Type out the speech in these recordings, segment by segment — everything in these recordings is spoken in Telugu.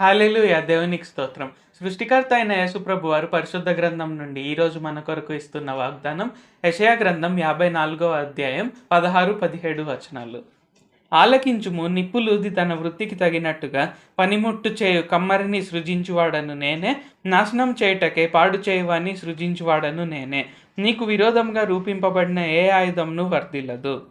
హాలెలూయా దేవునికి స్తోత్రం. సృష్టికర్త అయిన యేసుప్రభు వారు పరిశుద్ధ గ్రంథం నుండి ఈరోజు మన కొరకు ఇస్తున్న వాగ్దానం యషయా గ్రంథం యాభై నాలుగో అధ్యాయం పదహారు పదిహేడు వచనాలు. ఆలకించుము నిప్పులూది తన వృత్తికి తగినట్టుగా పనిముట్టు చేయు కమ్మరిని సృజించువాడను నేనే నాశనం చేయుటకే పాడు చేయువాని సృజించువాడను నేనే. నీకు విరోధంగా రూపింపబడిన ఏ ఆయుధంను వర్ధిల్లదు?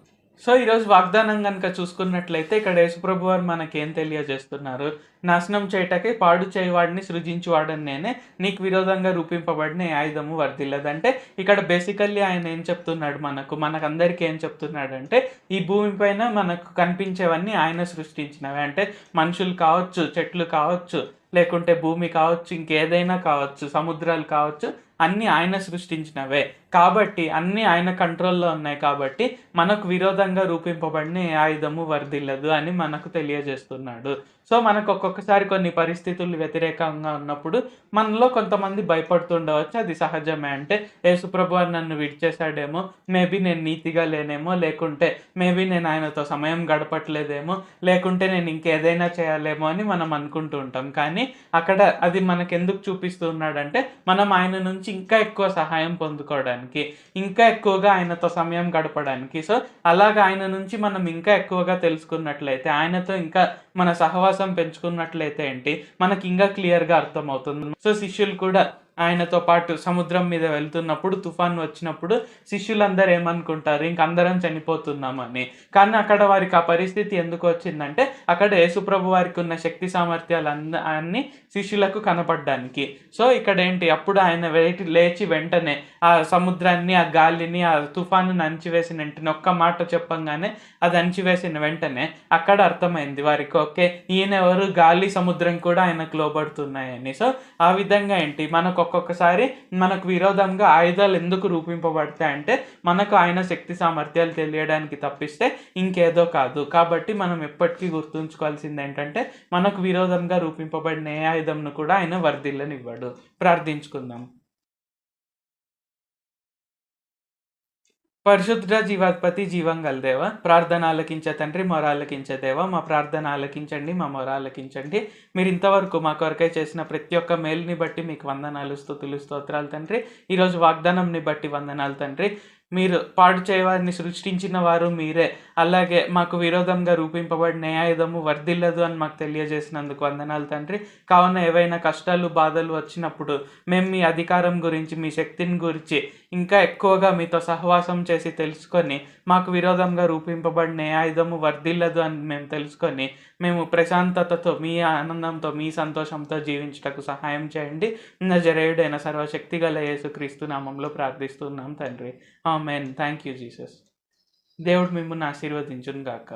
సో ఈరోజు వాగ్దానం కనుక చూసుకున్నట్లయితే ఇక్కడ యేసుప్రభు వారు మనకేం తెలియజేస్తున్నారు? నాశనం చేయటకే పాడు చేయవాడిని సృజించువాడని నేనే నీకు విరోధంగా రూపింపబడిన ఆయుధము వర్దిల్లదంటే ఇక్కడ బేసికల్లీ ఆయన ఏం చెప్తున్నాడు మనకు? మనకందరికీ ఏం చెప్తున్నాడంటే ఈ భూమి పైన మనకు కనిపించేవన్నీ ఆయన సృష్టించినవి. అంటే మనుషులు కావచ్చు చెట్లు కావచ్చు లేకుంటే భూమి కావచ్చు ఇంకేదైనా కావచ్చు సముద్రాలు కావచ్చు అన్నీ ఆయన సృష్టించినవే. కాబట్టి అన్నీ ఆయన కంట్రోల్లో ఉన్నాయి కాబట్టి మనకు విరోధంగా రూపింపబడిన ఏ ఆయుధము వర్దిల్లదు అని మనకు తెలియజేస్తున్నాడు. సో మనకు ఒక్కొక్కసారి కొన్ని పరిస్థితులు వ్యతిరేకంగా ఉన్నప్పుడు మనలో కొంతమంది భయపడుతుండవచ్చు. అది సహజమే. అంటే యేసుప్రభు అని నన్ను విడిచేశాడేమో మేబీ నేను నీతిగా లేనేమో లేకుంటే మేబీ నేను ఆయనతో సమయం గడపట్లేదేమో లేకుంటే నేను ఇంకేదైనా చేయాలేమో అని మనం అనుకుంటూ ఉంటాం. కానీ అక్కడ అది మనకెందుకు చూపిస్తున్నాడంటే మనం ఆయన నుంచి ఇంకా ఎక్కువ సహాయం పొందుకోవడానికి ఇంకా ఎక్కువగా ఆయనతో సమయం గడపడానికి. సో అలాగా ఆయన నుంచి మనం ఇంకా ఎక్కువగా తెలుసుకున్నట్లయితే ఆయనతో ఇంకా మన సహవాసం పెంచుకున్నట్లయితే ఏంటి? మనకి ఇంకా క్లియర్గా అర్థమవుతుంది. సో శిష్యులు కూడా ఆయనతో పాటు సముద్రం మీద వెళ్తున్నప్పుడు తుఫాన్ వచ్చినప్పుడు శిష్యులందరూ ఏమనుకుంటారు? ఇంక అందరం చనిపోతున్నామని. కానీ అక్కడ వారికి ఆ పరిస్థితి ఎందుకు వచ్చిందంటే అక్కడ యేసుప్రభు వారికి ఉన్న శక్తి సామర్థ్యాలు అంద అన్ని శిష్యులకు కనపడడానికి. సో ఇక్కడ ఏంటి అప్పుడు ఆయన వేటి లేచి వెంటనే ఆ సముద్రాన్ని ఆ గాలిని ఆ తుఫాను అణిచివేసిన వెంటనే ఒక్క మాట చెప్పంగానే అది అణిచివేసిన వెంటనే అక్కడ అర్థమైంది వారికి ఓకే ఈయన ఎవరు? గాలి సముద్రం కూడా ఆయనకు లోబడుతున్నాయని. సో ఆ విధంగా ఏంటి? మనకు ఒక్కొక్కసారి మనకు విరోధంగా ఆయుధాలు ఎందుకు రూపింపబడతాయి అంటే మనకు ఆయన శక్తి సామర్థ్యాలు తెలియడానికి తప్పిస్తే ఇంకేదో కాదు. కాబట్టి మనం ఎప్పటికీ గుర్తుంచుకోవాల్సింది ఏంటంటే మనకు విరోధంగా రూపింపబడిన ఏ ఆయుధంను కూడా ఆయన వర్ధిల్లనివ్వడు. ప్రార్థించుకుందాం. పరిశుద్ధ జీవాధిపతి జీవం గలదేవ? ప్రార్థన ఆలకించే తండ్రి మొర దేవ. మా ప్రార్థన ఆలకించండి మా మొర ఆలకించండి మీరు ఇంతవరకు మా కొరకై చేసిన ప్రతి ఒక్క మేలుని బట్టి మీకు వందనాలు స్థుతులు స్తోత్రాలు తండ్రి. ఈరోజు వాగ్దానంని బట్టి వందనాలు తండ్రి. మీరు పాడు చేయవారిని సృష్టించిన వారు మీరే. అలాగే మాకు విరోధంగా రూపింపబడిన ఏ ఆయుధము వర్ధిల్లదు అని మాకు తెలియజేసినందుకు వందనాలు తండ్రి. కావున ఏవైనా కష్టాలు బాధలు వచ్చినప్పుడు మేము మీ అధికారం గురించి మీ శక్తిని గురించి ఇంకా ఎక్కువగా మీతో సహవాసం చేసి తెలుసుకొని మాకు విరోధంగా రూపింపబడిన ఆయుధము వర్ధిల్లదు అని మేము తెలుసుకొని మేము ప్రశాంతతతో మీ ఆనందంతో మీ సంతోషంతో జీవించటకు సహాయం చేయండి. నజరేయుడైన సర్వశక్తి గల యేసుక్రీస్తు నామంలో ప్రార్థిస్తున్నాం తండ్రి. ఆమెన్ థ్యాంక్ యూ జీసస్ దేవుడు మిమ్మల్ని ఆశీర్వదించును గాక